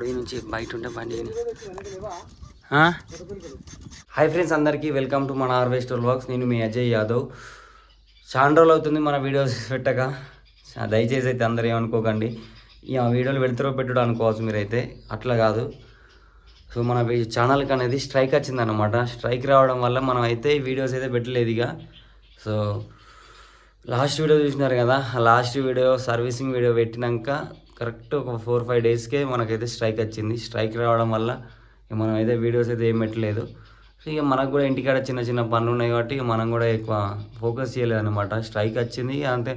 Road నుంచి బయట ఉంటే బండి హాయ్ ఫ్రెండ్స్ అందరికీ వెల్కమ్ టు మన హార్వెస్టర్ వ్లాగ్స్ నేను మీ అజయ్ యాదవ్. చాలా రోజులు అవుతుంది మన వీడియోస్ పెట్టక. దయచేసి అయితే అందరు ఏమనుకోకండి. ఈ ఆ వీడియోలు వెళ్తారో పెట్టుడు అనుకోవచ్చు మీరైతే. అట్లా కాదు. సో మన ఛానల్కి అనేది స్ట్రైక్ వచ్చిందన్నమాట. స్ట్రైక్ రావడం వల్ల మనం అయితే వీడియోస్ అయితే పెట్టలేదు ఇక. సో లాస్ట్ వీడియో చూసినారు కదా. ఆ లాస్ట్ వీడియో సర్వీసింగ్ వీడియో పెట్టినాక కరెక్ట్ ఒక ఫోర్ ఫైవ్ డేస్కే మనకైతే స్ట్రైక్ వచ్చింది. స్ట్రైక్ రావడం వల్ల ఇక మనం అయితే వీడియోస్ అయితే ఏం పెట్టలేదు. ఇక మనకు కూడా ఇంటికాడ చిన్న చిన్న పనులు ఉన్నాయి కాబట్టి మనం కూడా ఎక్కువ ఫోకస్ చేయలేదు అనమాట స్ట్రైక్ వచ్చింది. ఇక అంతే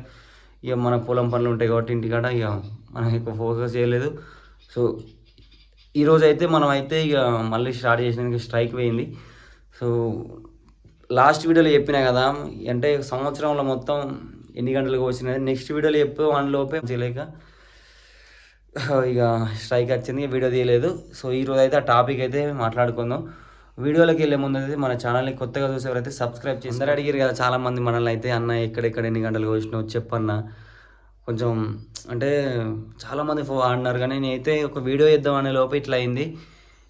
ఇక మన పొలం పనులు ఉంటాయి కాబట్టి ఇంటికాడ ఇక మనం ఎక్కువ ఫోకస్ చేయలేదు. సో ఈరోజు అయితే మనం అయితే ఇక మళ్ళీ స్టార్ట్ చేసినందుకు స్ట్రైక్ పోయింది. సో లాస్ట్ వీడియోలో చెప్పినా కదా అంటే సంవత్సరంలో మొత్తం ఎన్ని గంటలకు వచ్చినది నెక్స్ట్ వీడియోలో చెప్పే వన్ లోపే చేయలేక ఇక స్ట్రైక్ వచ్చింది వీడియో తీయలేదు. సో ఈరోజు అయితే ఆ టాపిక్ అయితే మాట్లాడుకుందాం. వీడియోలోకి వెళ్ళే ముందు అయితే మన ఛానల్ని కొత్తగా చూసేవారైతే సబ్స్క్రైబ్ చేసి అందరూ అడిగారు కదా చాలామంది మనల్ని అయితే అన్న ఎక్కడెక్కడ ఎన్ని గంటలు వచ్చినావు చెప్పన్న. కొంచెం అంటే చాలామంది ఫో అన్నారు. కానీ నేనైతే ఒక వీడియో చేద్దాం అనే లోపు ఇట్లా అయింది.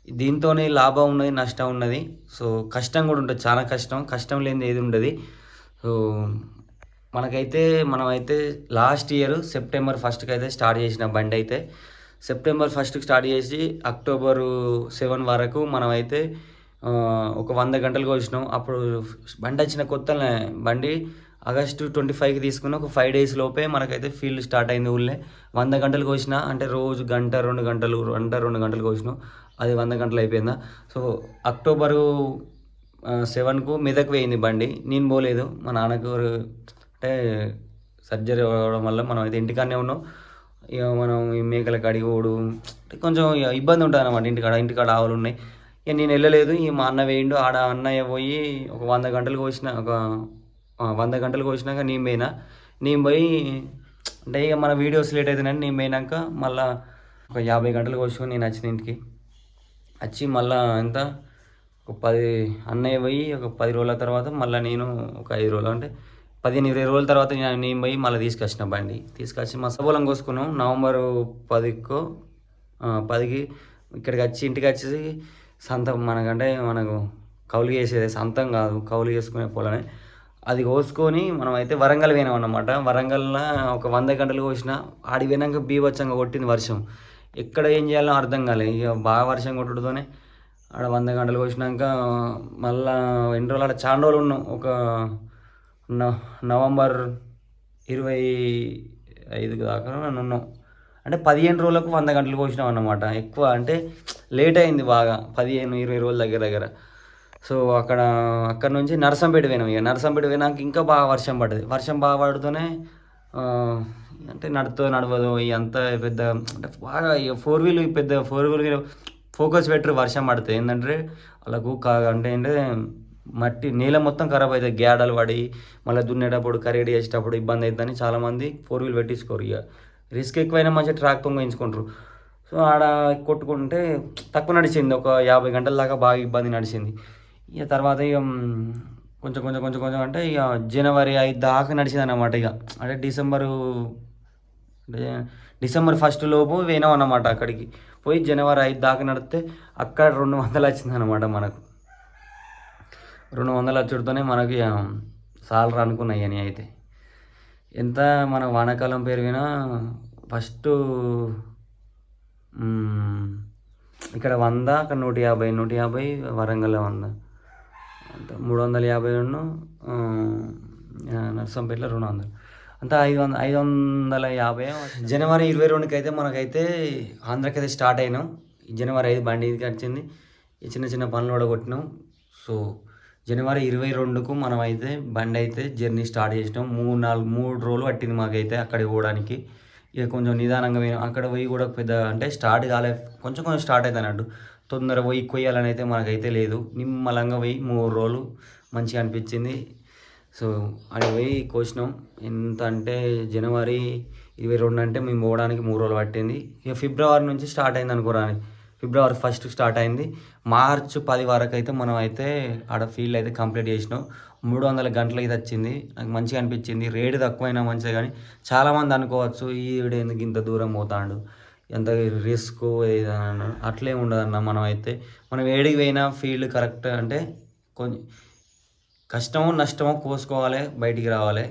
దీంతోనే లాభం ఉన్నది నష్టం ఉన్నది. సో కష్టం కూడా ఉంటుంది చాలా కష్టం. కష్టం లేనిది ఏది ఉండదు. సో మనకైతే మనమైతే లాస్ట్ ఇయర్ సెప్టెంబర్ ఫస్ట్కి అయితే స్టార్ట్ చేసిన బండి అయితే సెప్టెంబర్ ఫస్ట్కి స్టార్ట్ చేసి అక్టోబరు సెవెన్ వరకు మనమైతే ఒక వంద గంటలు కోసినాం అప్పుడు బండి వచ్చిన కొత్త బండి ఆగస్టు ట్వంటీ ఫైవ్కి తీసుకున్న ఒక ఫైవ్ డేస్ లోపే మనకైతే ఫీల్డ్ స్టార్ట్ అయింది ఊళ్ళే. వంద గంటలు కోసిన అంటే రోజు గంట రెండు గంటలు గంట రెండు గంటలు కోసినాం అది వంద గంటలు అయిపోయిందా. సో అక్టోబరు సెవెన్కు మెదక్ పోయింది బండి. నేను పోలేదు. మా నాన్నకు అంటే సర్జరీ అవ్వడం వల్ల మనం అయితే ఇంటికాడనే ఉన్నాం. ఇక మనం ఈ మేకల కాడికి పోడు అంటే కొంచెం ఇక ఇబ్బంది ఉంటుంది అనమాట ఇంటికాడ ఇంటికాడ ఆవులు ఉన్నాయి. ఇక నేను వెళ్ళలేదు ఈ మా అన్న వేయండు ఆడ అన్నయ్య పోయి ఒక వంద గంటలు కోసిన ఒక వంద గంటలు కోసినాక నేను పోయినా. నేను పోయి అంటే ఇక మన వీడియోస్ లేట్ అవుతుందని నేను పోయినాక మళ్ళా ఒక యాభై గంటలు కోసుకొని నేను వచ్చిన ఇంటికి. వచ్చి మళ్ళా ఎంత ఒక పది అన్నయ్య పోయి ఒక పది రోజుల తర్వాత మళ్ళీ నేను ఒక ఐదు రోజులు అంటే పదిహేను ఇరవై రోజుల తర్వాత నేను నేను పోయి మళ్ళీ తీసుకొచ్చిన బండి. తీసుకొచ్చి మా సబోలం కోసుకున్నాం. నవంబర్ పదికో పదికి ఇక్కడికి వచ్చి ఇంటికి వచ్చేసి సంతం మనకంటే మనకు కౌలు చేసేది సంతం కాదు కౌలు చేసుకునే పొలమే. అది కోసుకొని మనం అయితే వరంగల్ పోయినాం అన్నమాట. వరంగల్లో ఒక వంద గంటలు కోసిన ఆడి పోయినాక బీభత్సంగా కొట్టింది వర్షం. ఎక్కడ ఏం చేయాలో అర్థం కాలేదు ఇక బాగా వర్షం కొట్టడంతోనే ఆడ వంద గంటలు కోసినాక మళ్ళా ఎన్ని రోజులు ఆడ చాలా రోజులు ఉన్నాం. ఒక నవంబర్ ఇరవై ఐదు దాకా ఉన్నాం అంటే పదిహేను రోజులకు వంద గంటలు కోసినాం అన్నమాట. ఎక్కువ అంటే లేట్ అయింది బాగా పదిహేను ఇరవై రోజుల దగ్గర దగ్గర. సో అక్కడ అక్కడ నుంచి నరసంపేట పోయినాం ఇక. నరసంపేట పోయినాక ఇంకా బాగా వర్షం పడ్డది. వర్షం బాగా పడుతూనే అంటే నడుతో నడవదు అంత పెద్ద అంటే బాగా ఇక ఫోర్ వీల్ పెద్ద ఫోర్ వీల్ ఫోకస్ పెట్టరు వర్షం పడితే. ఏంటంటే వాళ్ళకు కాగా అంటే ఏంటంటే మట్టి నేల మొత్తం ఖరాబ్ అవుతుంది గేడలు పడి మళ్ళీ దున్నేటప్పుడు కరేడి చేసేటప్పుడు ఇబ్బంది అవుతుందని చాలామంది ఫోర్ వీల్ పెట్టించుకోరు ఇక రిస్క్ ఎక్కువైనా మంచిగా ట్రాక్ పొంగించుకుంటారు సో ఆడ కొట్టుకుంటే తక్కువ నడిచింది. ఒక యాభై గంటల దాకా బాగా ఇబ్బంది నడిచింది. ఇక తర్వాత ఇక కొంచెం కొంచెం కొంచెం కొంచెం అంటే ఇక జనవరి ఐదు దాకా నడిచింది అన్నమాట ఇక అంటే డిసెంబరు అంటే డిసెంబర్ ఫస్ట్ లోపు పోయినాం అన్నమాట అక్కడికి. పోయి జనవరి ఐదు దాకా నడితే అక్కడ రెండు వందలు వచ్చింది అనమాట మనకు. రెండు వందలు వచ్చుడుతోనే మనకి సాలరు అనుకున్నాయి అని అయితే. ఎంత మన వానాకాలం పెరిగినా ఫస్ట్ ఇక్కడ వంద అక్కడ నూట యాభై నూట యాభై వరంగల్ వంద. అంత మూడు వందల యాభై రెండు నర్సంపేటలో రెండు వందలు. అంతా ఐదు వందల ఐదు వందల యాభై జనవరి ఇరవై రెండుకి అయితే మనకైతే ఆంధ్రాకి అయితే స్టార్ట్ అయినాం. జనవరి ఐదు బండి ఇది కట్టింది. చిన్న చిన్న పనులు కూడా కొట్టినాం. సో జనవరి ఇరవై రెండుకు మనం అయితే బండి అయితే జర్నీ స్టార్ట్ చేసినాం. మూడు నాలుగు మూడు రోజులు పట్టింది మాకైతే అక్కడికి పోవడానికి. ఇక కొంచెం నిదానంగా పోయినాం. అక్కడ పోయి కూడా పెద్ద అంటే స్టార్ట్ కాలే కొంచెం కొంచెం స్టార్ట్ అవుతుంది అన్నట్టు తొందర పోయి కొయ్యాలని అయితే మనకైతే లేదు. నిమ్మలంగా పోయి మూడు రోజులు మంచిగా అనిపించింది. సో అక్కడ పోయి కోసినాం. ఎంత అంటే జనవరి ఇరవై రెండు అంటే మేము పోవడానికి మూడు రోజులు పట్టింది. ఇక ఫిబ్రవరి నుంచి స్టార్ట్ అయింది అనుకోరాని ఫిబ్రవరి ఫస్ట్ స్టార్ట్ అయింది. మార్చ్ పది వరకు అయితే మనం అయితే ఆడ ఫీల్డ్ అయితే కంప్లీట్ చేసినాం. మూడు వందల గంటలు అయితే వచ్చింది నాకు మంచిగా అనిపించింది. రేటు తక్కువైనా మంచిగా కానీ చాలామంది అనుకోవచ్చు ఈ ఎందుకు ఇంత దూరం పోతాడు? ఎంత రిస్క్ ఏదైనా అట్లే ఉండదన్న మనం అయితే మనం ఏడికి పోయినా ఫీల్డ్ కరెక్ట్ అంటే కొంచెం కష్టమో నష్టమో కోసుకోవాలి బయటికి రావాలి.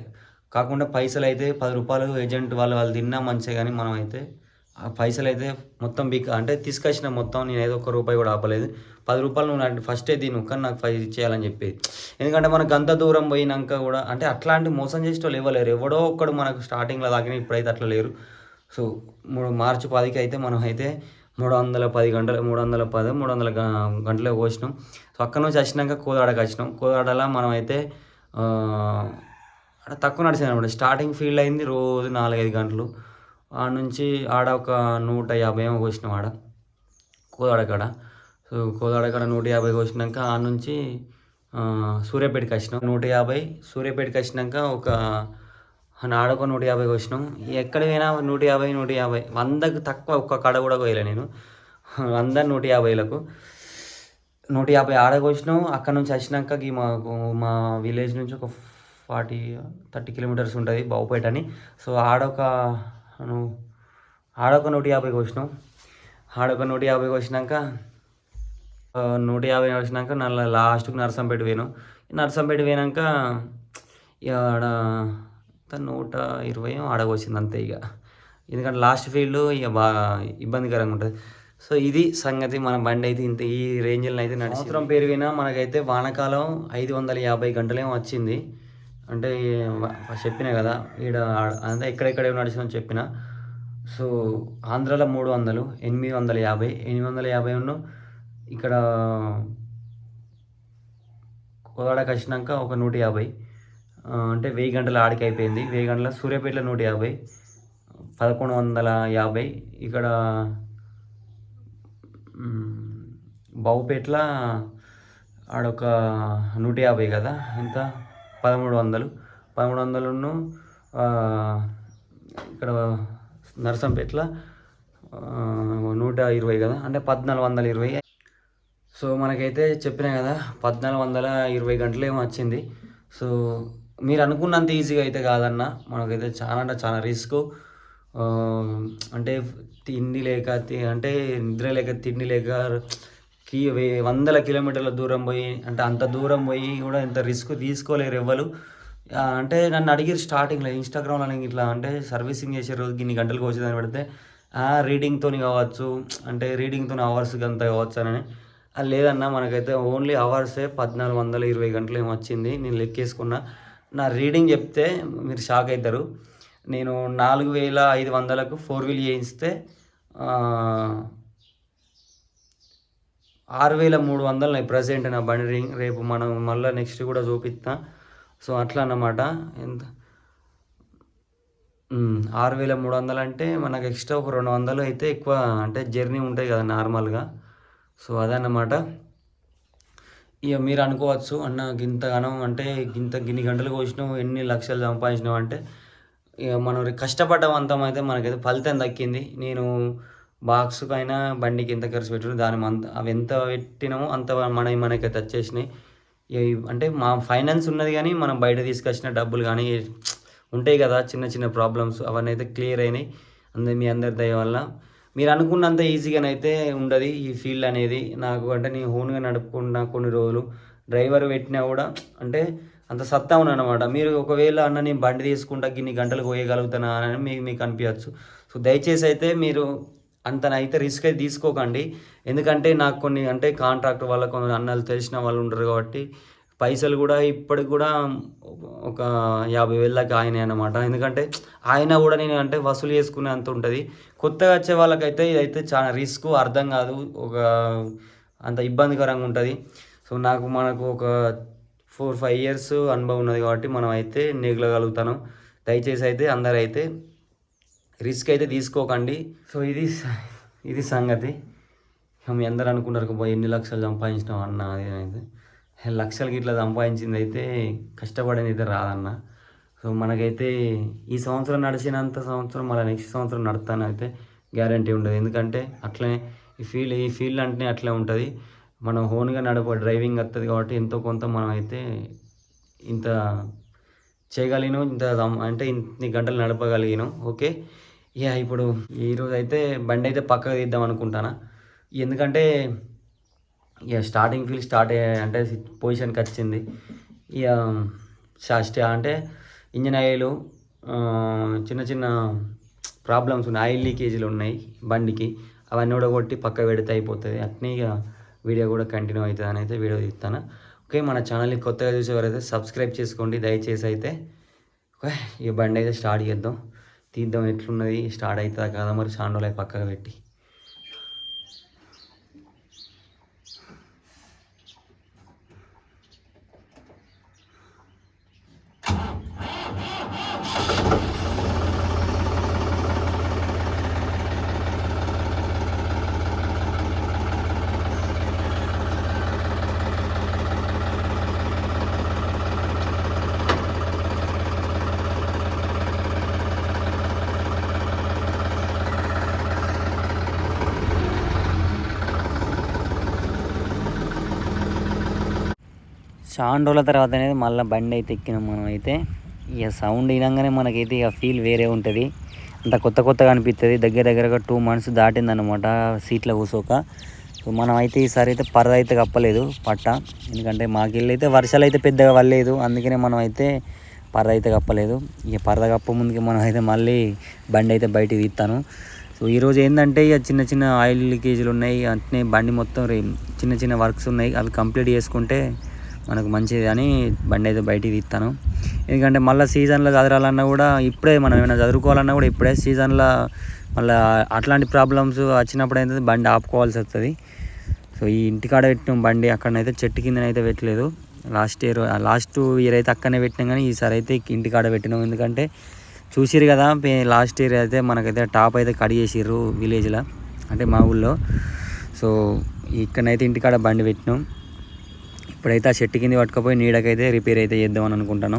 కాకుండా పైసలు అయితే పది రూపాయలు ఏజెంట్ వాళ్ళు వాళ్ళు తిన్నా మంచిగా కానీ మనం అయితే ఆ పైసలు అయితే మొత్తం బిక్ అంటే తీసుకొచ్చిన మొత్తం నేను ఏదో ఒక రూపాయి కూడా ఆపలేదు. పది రూపాయలు నువ్వు నాకు ఫస్టే దీని కానీ నాకు ఫైవ్ ఇచ్చేయాలని చెప్పేది. ఎందుకంటే మనకు అంత దూరం పోయినాక కూడా అంటే అట్లాంటి మోసం చేసే వాళ్ళు ఇవ్వలేరు ఎవడో ఒక్కడు మనకు స్టార్టింగ్లో తాకిన ఇప్పుడైతే అట్లా లేరు. సో మూడు మార్చి పదికి అయితే మనం అయితే మూడు వందల పది గంటలు మూడు వందల పది మూడు వందల గంటలే గంటలకు సో అక్కడ నుంచి వచ్చినాక కోదాడకి వచ్చినాం. కోదాడలో మనం అయితే ఆ, తక్కువ నడిచింది అనమాట. స్టార్టింగ్ ఫీల్డ్ అయింది రోజు నాలుగైదు గంటలు. ఆడ నుంచి ఆడ ఒక నూట యాభై ఏమో కోసినాం ఆడ కోదాడ కాడ సో కోదాడకాడ నూట యాభై కోసినాక ఆడ నుంచి సూర్యాపేటకి వచ్చినాం నూట యాభై సూర్యాపేటకి వచ్చినాక ఒక ఆడకో నూట యాభై కోసినాం. ఎక్కడ పోయినా నూట యాభై నూట యాభై. వందకు తక్కువ ఒక్క కడ కూడా పోయలే నేను. వంద నూట యాభైలకు. నూట యాభై ఆడ కోసినాం. అక్కడ నుంచి వచ్చినాక ఈ మాకు మా విలేజ్ నుంచి ఒక ఫార్టీ థర్టీ కిలోమీటర్స్ ఉంటుంది బావుపేట అని. సో ఆడొక ను- ఆడొక నూట యాభైకి వచ్చినాం. ఆడొక నూట యాభైకి వచ్చినాక నూట యాభై వచ్చినాక నల్ల లాస్ట్కి నరసంపేట పోయినాం. నరసంపేట పోయినాక ఇక ఆడ నూట ఇరవై ఆడకొచ్చింది అంతే ఇక ఎందుకంటే లాస్ట్ ఫీల్డ్ ఇక బాగా ఇబ్బందికరంగా ఉంటుంది. సో ఇది సంగతి మన బండి అయితే ఇంత ఈ రేంజ్లో అయితే నడిచి సంవత్సరం పెరిగినా మనకైతే వానాకాలం ఐదు వందల యాభై గంటలేమో వచ్చింది. అంటే చెప్పినా చెప్పిన కదా ఈడ అంతా ఎక్కడెక్కడ నడిచిందని చెప్పిన. సో ఆంధ్రాలో మూడు వందలు ఎనిమిది వందల యాభై ఎనిమిది వందల యాభై ఉన్న ఇక్కడ కోదాడకి వచ్చినాక ఒక నూట యాభై. అంటే వెయ్యి గంటల ఆడికి అయిపోయింది. వెయ్యి గంటల సూర్యాపేటలో నూట యాభై పదకొండు వందల యాభై. ఇక్కడ మ్, బావుపేటలో ఆడొక నూట యాభై కదా ఎంత? పదమూడు వందలు. పదమూడు వందలను ఇక్కడ నరసంపేట్ల నూట ఇరవై కదా? అంటే పద్నాలుగు వందల ఇరవై. సో మనకైతే చెప్పినా కదా పద్నాలుగు వందల ఇరవై గంటలు ఏమో వచ్చింది. సో మీరు అనుకున్నంత ఈజీగా అయితే కాదన్న మనకైతే చాలా అంటే చాలా రిస్క్. అంటే తిండి లేక తి- అంటే నిద్ర లేక తిండి లేక వే- వందల కిలోమీటర్ల దూరం పోయి అంటే అంత దూరం పోయి కూడా ఇంత రిస్క్ తీసుకోలేరు ఎవ్వరు. అంటే నన్ను అడిగారు స్టార్టింగ్లో ఇన్స్టాగ్రామ్లో నేను ఇట్లా అంటే సర్వీసింగ్ చేసే రోజు ఇన్ని గంటలకు వచ్చేదని పెడితే రీడింగ్తో కావచ్చు అంటే రీడింగ్తో అవర్స్ అంత కావచ్చు అని. అది లేదన్నా మనకైతే ఓన్లీ అవర్సే పద్నాలుగు వందల ఇరవై గంటలు ఏమో వచ్చింది నేను లెక్కేసుకున్నా. నా రీడింగ్ చెప్తే మీరు షాక్ అవుతారు నేను నాలుగు వేల ఐదు వందలకు ఫోర్ వీల్ చేయిస్తే ఆరు వేల మూడు వందలు ప్రజెంట్ నా బండి రింగ్ రేపు మనం మళ్ళీ నెక్స్ట్ కూడా చూపిస్తా. సో అట్లా అన్నమాట. ఎంత? ఆరు వేల మూడు వందలు అంటే మనకు ఎక్స్ట్రా ఒక రెండు వందలు అయితే ఎక్కువ అంటే జర్నీ ఉంటాయి కదా నార్మల్గా సో అదన్నమాట. ఇక మీరు అనుకోవచ్చు అన్న గింతగానం అంటే గింత గిన్ని గంటలు కోసినావు ఎన్ని లక్షలు సంపాదించినావు అంటే ఇక మనం కష్టపడ్డం అంతం అయితే మనకైతే ఫలితం దక్కింది. నేను బాక్స్కి అయినా బండికి ఎంత ఖర్చు పెట్టిన దాని అంత అవి ఎంత పెట్టినామో అంత మన మనకైతే వచ్చేసినాయి అంటే మా ఫైనాన్స్ ఉన్నది కానీ మనం బయట తీసుకొచ్చిన డబ్బులు కానీ ఉంటాయి కదా చిన్న చిన్న ప్రాబ్లమ్స్ అవన్నీ అయితే క్లియర్ అయినాయి. అందరి మీ అందరి దయ వల్ల. మీరు అనుకున్నంత ఈజీగానైతే ఉండదు ఈ ఫీల్డ్ అనేది. నాకు అంటే నేను ఓన్గా నడుపుకున్న కొన్ని రోజులు డ్రైవర్ పెట్టినా కూడా అంటే అంత సత్తా అనమాట మీరు ఒకవేళ అన్న నేను బండి తీసుకుంటా ఇన్ని గంటలు పోయగలుగుతానా అని మీకు మీకు అనిపించచ్చు సో దయచేసి అయితే మీరు అంతనైతే రిస్క్ అయితే తీసుకోకండి. ఎందుకంటే నాకు కొన్ని అంటే కాంట్రాక్ట్ వాళ్ళ కొన్ని అన్నలు తెలిసిన వాళ్ళు ఉంటారు కాబట్టి పైసలు కూడా ఇప్పటికి కూడా ఒక యాభై వేల దాకా ఆయన అనమాట ఎందుకంటే ఆయన కూడా నేను అంటే వసూలు చేసుకునే అంత ఉంటుంది. కొత్తగా వచ్చే వాళ్ళకైతే ఇదైతే చాలా రిస్క్ అర్థం కాదు. ఒక అంత ఇబ్బందికరంగా ఉంటుంది. సో నాకు మనకు ఒక ఫోర్ ఫైవ్ ఇయర్స్ అనుభవం ఉన్నది కాబట్టి మనం అయితే నెగలగలుగుతాను. దయచేసి అయితే అందరూ అయితే రిస్క్ అయితే తీసుకోకండి. సో ఇది ఇది సంగతి. ఇక మీ అందరు అనుకుంటారు "అబ్బా, ఎన్ని లక్షలు సంపాదించినాం అన్న అది ఇది" అయితే లక్షలకి ఇట్లా సంపాదించింది అయితే కష్టపడింది అయితే రాదన్న. సో మనకైతే ఈ సంవత్సరం నడిచినంత సంవత్సరం మళ్ళీ నెక్స్ట్ సంవత్సరం నడతాను అయితే గ్యారంటీ ఉండదు. ఎందుకంటే అట్లనే ఈ ఫీల్డ్ ఈ ఫీల్డ్ అంటే అట్లే ఉంటుంది. మనం ఓన్గా నడప డ్రైవింగ్ వస్తుంది కాబట్టి ఎంతో కొంత మనం అయితే ఇంత చేయగలిగినాం ఇంత అంటే ఇన్ని గంటలు నడపగలిగినాం. ఓకే? ఇక ఇప్పుడు ఈరోజు అయితే బండి అయితే పక్కకు తీద్దాం అనుకుంటానా. ఎందుకంటే ఇక స్టార్టింగ్ ఫీల్ స్టార్ట్ అయ్యాయి అంటే పొజిషన్కి వచ్చింది. ఇక షాస్ట్ అంటే ఇంజన్ ఆయిల్ చిన్న చిన్న ప్రాబ్లమ్స్ ఉన్నాయి. ఆయిల్ లీకేజీలు ఉన్నాయి బండికి. అవన్నీ కూడా కొట్టి పక్క పెడితే అయిపోతుంది. అట్నే ఇక వీడియో కూడా కంటిన్యూ అవుతుంది అని అయితే వీడియో తీస్తాను. ఓకే మన ఛానల్ని కొత్తగా చూసేవారైతే సబ్స్క్రైబ్ చేసుకోండి. దయచేసి అయితే ఓకే ఈ బండి అయితే స్టార్ట్ చేద్దాం. తీద్దాం ఎట్లున్నది స్టార్ట్ అవుతుందా కదా మరి చాలా పక్కకు పెట్టి. చాలా రోజుల తర్వాత అనేది మళ్ళీ బండి అయితే ఎక్కినాం మనం అయితే. ఇక సౌండ్ వినంగానే మనకైతే ఇక ఫీల్ వేరే ఉంటుంది. అంత కొత్త కొత్తగా అనిపిస్తుంది దగ్గర దగ్గరగా టూ మంత్స్ దాటిందనమాట సీట్లో కూసోక సో మనం అయితే ఈసారి అయితే పరద అయితే కప్పలేదు పట్ట. ఎందుకంటే మాకెళ్ళి అయితే వర్షాలు అయితే పెద్దగా వల్లేదు అందుకనే మనం అయితే పరద అయితే కప్పలేదు. ఇక పరద కప్ప ముందుకి మనం అయితే మళ్ళీ బండి అయితే బయటికి తీస్తాను. సో ఈరోజు ఏంటంటే ఇక చిన్న చిన్న ఆయిల్ లీకేజీలు ఉన్నాయి. అట్నే బండి మొత్తం రే- చిన్న చిన్న వర్క్స్ ఉన్నాయి. అవి కంప్లీట్ చేసుకుంటే మనకు మంచిది అని బండి అయితే బయటికి తీస్తాను. ఎందుకంటే మళ్ళీ సీజన్లో చదవాలన్నా కూడా ఇప్పుడే మనం ఏమైనా చదువుకోవాలన్నా కూడా ఇప్పుడే సీజన్లో మళ్ళీ అట్లాంటి ప్రాబ్లమ్స్ వచ్చినప్పుడు అయితే బండి ఆపుకోవాల్సి వస్తుంది. సో ఈ ఇంటికాడ పెట్టిన బండి అక్కడనైతే చెట్టు కిందనైతే పెట్టలేదు. లాస్ట్ ఇయర్ లాస్ట్ ఇయర్ అయితే అక్కడనే పెట్టినాం కానీ ఈసారి అయితే ఇంటికాడ పెట్టినాం. ఎందుకంటే చూసిరు కదా లాస్ట్ ఇయర్ అయితే మనకైతే టాప్ అయితే కట్ చేసిర్రు విలేజ్లో అంటే మా ఊళ్ళో. సో ఇక్కడనైతే ఇంటికాడ బండి పెట్టినాం. ఇప్పుడైతే ఆ చెట్టు కింద పట్టుకపోయి నీడకైతే రిపేర్ అయితే చేద్దామని అనుకుంటాను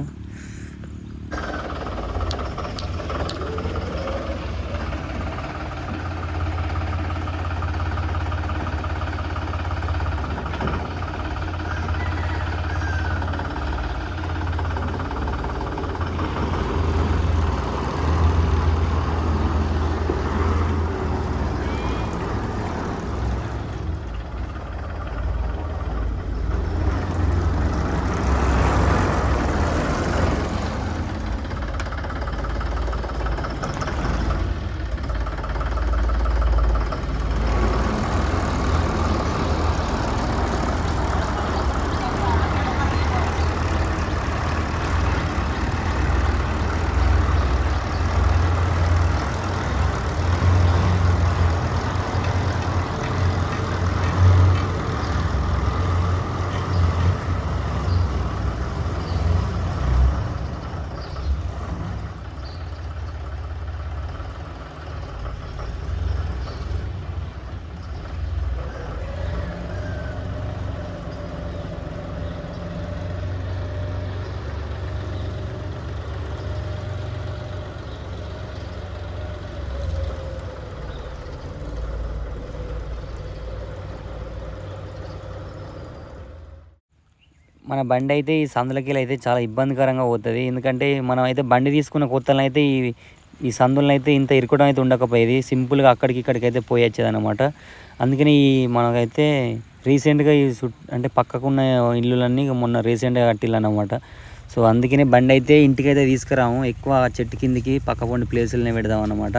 మన బండి అయితే ఈ సందులకి అయితే చాలా ఇబ్బందికరంగా పోతుంది. ఎందుకంటే మనం అయితే బండి తీసుకున్న కొత్తలను అయితే ఈ ఈ సందులను అయితే ఇంత ఇరుకోవడం అయితే ఉండకపోయేది. సింపుల్గా అక్కడికి ఇక్కడికి అయితే పోయొచ్చేది అనమాట అందుకని ఈ మనకైతే రీసెంట్గా ఈ చుట్ అంటే పక్కకున్న ఇల్లులన్నీ మొన్న రీసెంట్గా కట్టిల్లనమాట సో అందుకనే బండి అయితే ఇంటికైతే తీసుకురాము. ఎక్కువ చెట్టు కిందికి పక్క పొండి ప్లేసులనే పెడదాం అనమాట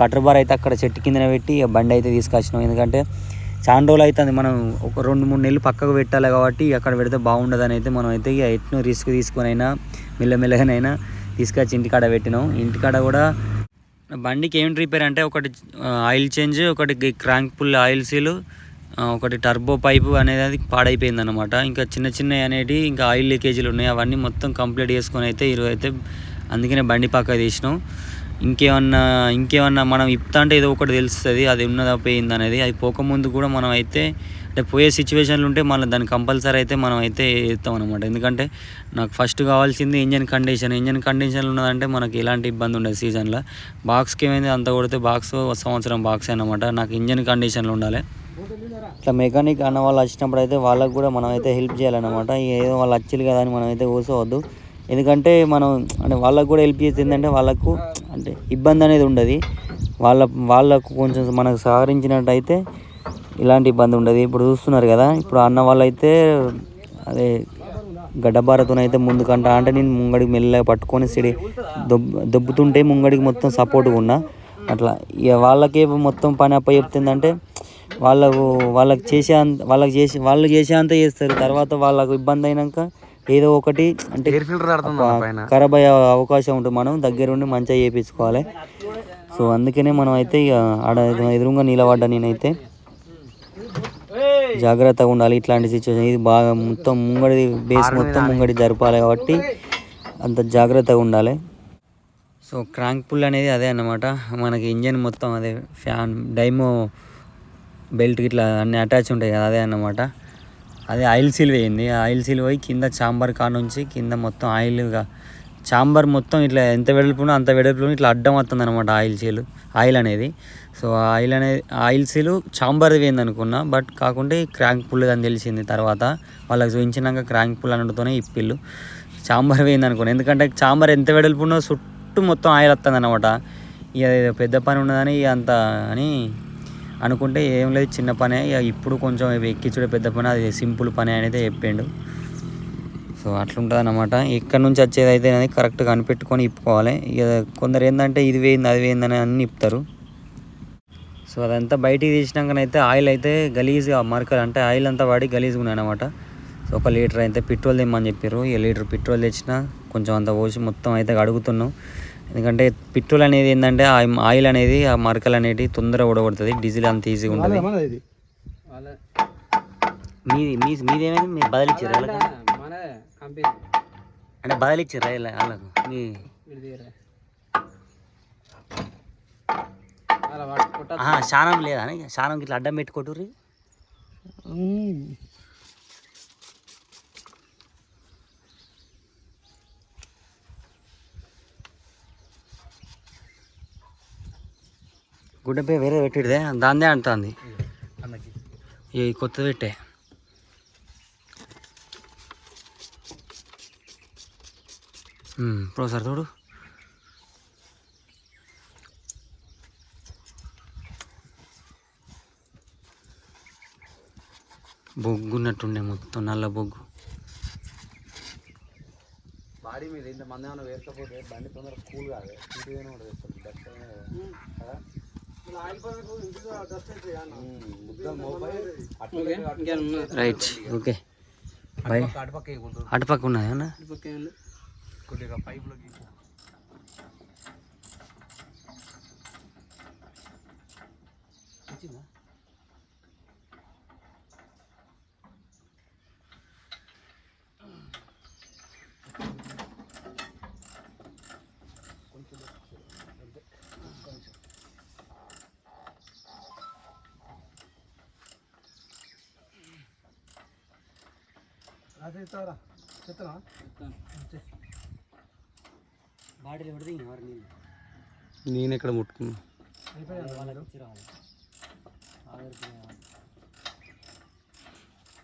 కటర్ బార్ అయితే అక్కడ చెట్టు కిందనే పెట్టి బండి అయితే తీసుకొచ్చినాం. ఎందుకంటే చాలా రోజులు అవుతుంది. మనం ఒక రెండు మూడు నెలలు పక్కకు పెట్టాలి కాబట్టి అక్కడ పెడితే బాగుండదని అయితే మనం అయితే ఎట్నో రిస్క్ తీసుకొని అయినా మెల్లమెల్లగానైనా తీసుకొచ్చి ఇంటికాడ పెట్టినాం. ఇంటికాడ కూడా బండికి ఏం రిపేర్ అంటే ఒకటి ఆయిల్ చేంజ్ ఒకటి క్రాంక్ పుల్ ఆయిల్ సీలు ఒకటి టర్బో పైపు అనేది అది పాడైపోయింది అనమాట ఇంకా చిన్న చిన్నవి అనేటివి ఇంకా ఆయిల్ లీకేజీలు ఉన్నాయి. అవన్నీ మొత్తం కంప్లీట్ చేసుకొని అయితే ఈరోజు అయితే అందుకనే బండి పక్క తీసినాం. ఇంకేమన్నా ఇంకేమన్నా మనం ఇప్తా అంటే ఏదో ఒకటి తెలుస్తుంది అది ఉన్నదా పోయింది అనేది. అది పోకముందు కూడా మనం అయితే అంటే పోయే సిచ్యువేషన్లు ఉంటే మళ్ళీ దాన్ని కంపల్సరీ అయితే మనం అయితే వేస్తాం అనమాట ఎందుకంటే నాకు ఫస్ట్ కావాల్సింది ఇంజన్ కండిషన్ ఇంజన్ కండిషన్లు ఉన్నదంటే మనకి ఎలాంటి ఇబ్బంది ఉండదు సీజన్లో బాక్స్కి ఏమైంది? అంత కొడితే బాక్స్ సంవత్సరం బాక్స్ అనమాట నాకు ఇంజన్ కండిషన్లు ఉండాలి. ఇట్లా మెకానిక్ అన్న వాళ్ళు వచ్చినప్పుడు అయితే వాళ్ళకి కూడా మనం అయితే హెల్ప్ చేయాలన్నమాట. ఏదో వాళ్ళు వచ్చారు కదా అని మనం అయితే కూర్చోవద్దు ఎందుకంటే మనం అంటే వాళ్ళకు కూడా హెల్ప్ చేస్తే ఏంటంటే వాళ్ళకు అంటే ఇబ్బంది అనేది ఉండదు. వాళ్ళ వాళ్ళకు కొంచెం మనకు సహకరించినట్టయితే ఇలాంటి ఇబ్బంది ఉండదు. ఇప్పుడు చూస్తున్నారు కదా ఇప్పుడు అన్న వాళ్ళైతే అదే గడ్డబారతోనైతే ముందుకంట అంటే నేను ముంగడికి మెల్లగా పట్టుకొని సిడి దొబ్ దొబ్బుతుంటే ముంగడికి మొత్తం సపోర్ట్గా ఉన్నా అట్లా ఇక వాళ్ళకే మొత్తం పని అప్ప చెప్తుందంటే వాళ్ళకు వాళ్ళకి చేసే అంత వాళ్ళకి చేసి వాళ్ళు చేసే అంత చేస్తారు. తర్వాత వాళ్ళకు ఇబ్బంది అయినాక ఏదో ఒకటి అంటే ఖరాబ్ అయ్యే అవకాశం ఉంటుంది మనం దగ్గరుండి మంచిగా చేయించుకోవాలి సో అందుకనే మనం అయితే ఇక ఆడ ఎదురుగా నిలబడ్డా నేనైతే. జాగ్రత్తగా ఉండాలి ఇట్లాంటి సిచ్యువేషన్ ఇది బాగా మొత్తం ముంగడి బేస్ మొత్తం ముంగడి జరపాలి కాబట్టి అంత జాగ్రత్తగా ఉండాలి. సో క్రాంక్ పుల్ అనేది అదే అన్నమాట. మనకి ఇంజన్ మొత్తం అదే ఫ్యాన్ డైమో బెల్ట్ ఇట్లా అన్ని అటాచ్ ఉంటాయి కదా అదే అన్నమాట. అదే ఆయిల్ సీల్ వేయింది ఆయిల్ సీల్ పోయి కింద చాంబర్ కా నుంచి కింద మొత్తం ఆయిల్గా చాంబర్ మొత్తం ఇట్లా ఎంత వెడల్పునో అంత వెడల్పునో ఇట్లా అడ్డం వస్తుంది అనమాట ఆయిల్ సీలు ఆయిల్ అనేది. సో ఆయిల్ అనేది ఆయిల్ సీలు చాంబర్ వేయింది అనుకున్నా బట్ కాకుంటే క్రాంక్ పుల్ అని తెలిసింది తర్వాత. వాళ్ళకి చూపించినాక క్రాంక్ పుల్ అనడంతోనే ఇప్పిల్లు. చాంబర్ వేయింది అనుకున్నా. ఎందుకంటే చాంబర్ ఎంత వెడల్పునో చుట్టూ మొత్తం ఆయిల్ వస్తుంది అనమాట ఇక పెద్ద పని ఉన్నదని అంత అని అనుకుంటే ఏం లేదు చిన్న పనే. ఇక ఇప్పుడు కొంచెం ఎక్కించుడే పెద్ద పని. అది సింపుల్ పని అనేది చెప్పిండు. సో అట్లుంటుంది అనమాట ఇక్కడ నుంచి వచ్చేది అయితే అనేది కరెక్ట్గా కనిపెట్టుకొని ఇప్పుకోవాలి. ఇక కొందరు ఏంటంటే ఇది వేయింది అది వేయిందని అన్ని ఇప్పుతారు సో అదంతా బయటికి తీసినాకనైతే ఆయిల్ అయితే గలీజ్గా మరకలు అంటే ఆయిల్ అంతా వాడి గలీజ్గా ఉన్నాయి అనమాట సో ఒక లీటర్ అయితే పెట్రోల్ తెమ్మని చెప్పారు ఈ లీటర్ పెట్రోల్ తెచ్చినా కొంచెం అంత పోసి మొత్తం అయితే కడుగుతున్నాం. ఎందుకంటే పెట్రోల్ అనేది ఏంటంటే ఆ ఆయిల్ అనేది ఆ మరకలు అనేవి తొందరగా ఉడగొడుతుంది డీజిల్ అంత ఈజీగా ఉంటుంది. మీది మీ మీదేమైంది? మీరు బదిలిచ్చారు వాళ్ళకి? మన కంపెనీ. అంటే బదిలిచ్చారు వాళ్ళకు? మీ శానం లేదా శానంకి ఇట్లా అడ్డం పెట్టుకోటుర్రి? గుడ్డపై వేరే పెట్టిడిదే? దాందే అంటుంది. అన్నకి. ఈ కొత్తది పెట్టే. ప్రో సార్ చూడు. బొగ్గు ఉన్నట్టుండే మొత్తం నల్ల బొగ్గు. బాడీ మీద ఇంత మంది ఏమైనా వేసుకోకపోతే బండి తొందరగా కూల్ కాదు. ఉంటుంది రైట్ ఓకే. అటుపక్క అటుపక్క ఉన్నది అన్న? అదే ఇస్తారా? చెప్తారా? బాడీలో పెడితే ఎవరు నీళ్ళు నేను. ఎక్కడ ముట్టుకున్నా.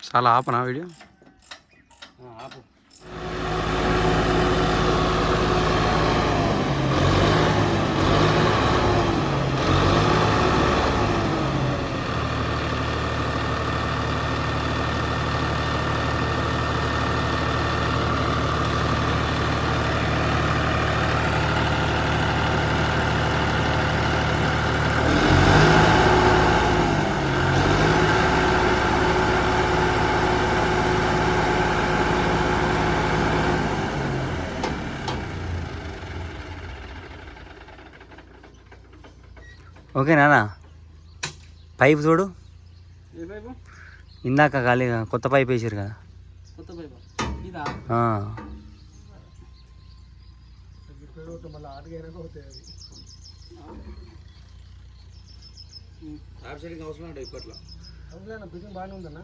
చాలా ఆపనా వీడియో? ఆపు. ఓకే నానా పైప్ చూడు. ఏ పైపు? ఇందాక ఖాళీ కొత్త పైప్ వేసారు కదా. కొత్త పైపు. ఇదా? ఆ. మళ్ళీ ఆటగా అవుతాయి అవసరం ఇప్పట్లో. బాగానే ఉందన్న.